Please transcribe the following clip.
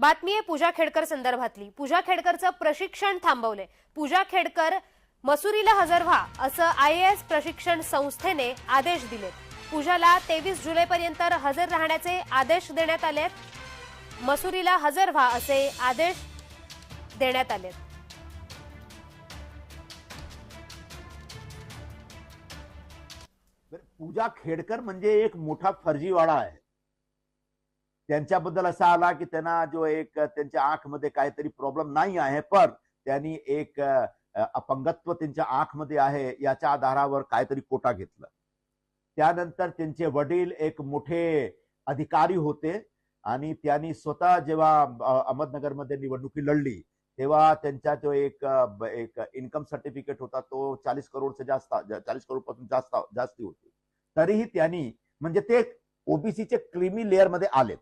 बातमी आहे पूजा खेडकर संदर्भातली. पूजा खेडकरचं प्रशिक्षण थांबवले पूजा खेडकर मसुरीला हजर व्हा असं आय एस प्रशिक्षण संस्थेने आदेश दिले पूजाला तेवीस जुलैपर्यंत हजर राहण्याचे आदेश देण्यात आले मसुरीला हजर व्हा असे आदेश देण्यात आले पूजा खेडकर म्हणजे एक मोठा फर्जीवाडा आहे. त्यांच्याबद्दल असा आला की त्यांना जो एक त्यांच्या आंखमध्ये काहीतरी प्रॉब्लेम नाही आहे पण त्यांनी एक अपंगत्व त्यांच्या आंखमध्ये आहे याच्या आधारावर काहीतरी कोटा घेतला. त्यानंतर त्यांचे वडील एक मोठे अधिकारी होते आणि त्यांनी स्वतः जेव्हा अहमदनगरमध्ये निवडणुकी लढली तेव्हा त्यांचा जो एक एक इन्कम सर्टिफिकेट होता तो चाळीस करोडचा जास्त चाळीस करोडपासून जास्त जास्ती होती. तरीही त्यांनी म्हणजे ते ओबीसीचे क्रिमी लेअरमध्ये आलेत.